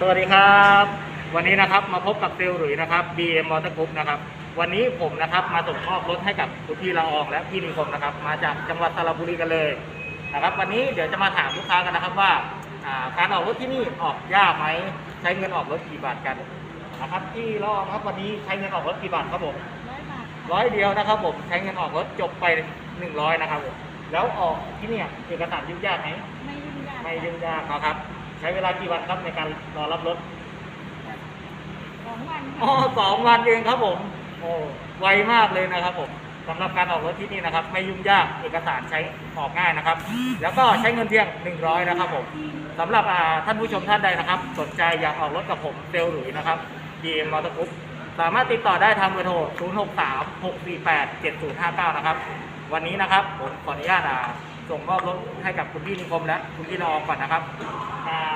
สวัสดีครับ วันนี้นะครับมาพบกับเซลล์หลุยนะครับ BM Motor Group นะครับวันนี้ผมนะครับมาส่งมอบรถให้กับคุณพี่ละอองและพี่นิคมนะครับ มาจากจังหวัดสระบุรีกันเลยนะครับ วันนี้เดี๋ยวจะมาถามลูกค้ากันนะครับว่าอ่าการออกรถที่นี่ออกยากไหมใช้เงินออกรถกี่บาทกันนะครับพี่ละอองครับวันนี้ใช้เงินออกรถกี่บาทครับผมร้อยบาทร้อยเดียวนะครับผมใช้เงินออกรถจบไปหนึ่งร้อยนะครับผมแล้วออกที่เนี่ยเอกสารยุ่งยากไหมไม่ยุ่งยากไม่ยุ่งยากนะครับ ใช้เวลากี่วันครับในการรอรับรถสองวันอ๋อค่ะสองวันเองครับผม โอ้ไวมากเลยนะครับผมสำหรับการออกรถที่นี่นะครับ ไม่ยุ่งยากเอกสารใช้ออกง่ายนะครับ แล้วก็ใช้เงินเพียง 100 นะครับผมสำหรับอ่าท่านผู้ชมท่านใดนะครับ สนใจอยากออกรถกับผมเซลล์หลุยนะครับ DM Motor Group สามารถติดต่อได้ทางเบอร์โทร 063 648 7059 นะครับ วันนี้นะครับผมขออนุญาตอ่า ส่งมอบรถให้กับคุณพี่นิคมและคุณพี่รอองก่อนนะครับอ่า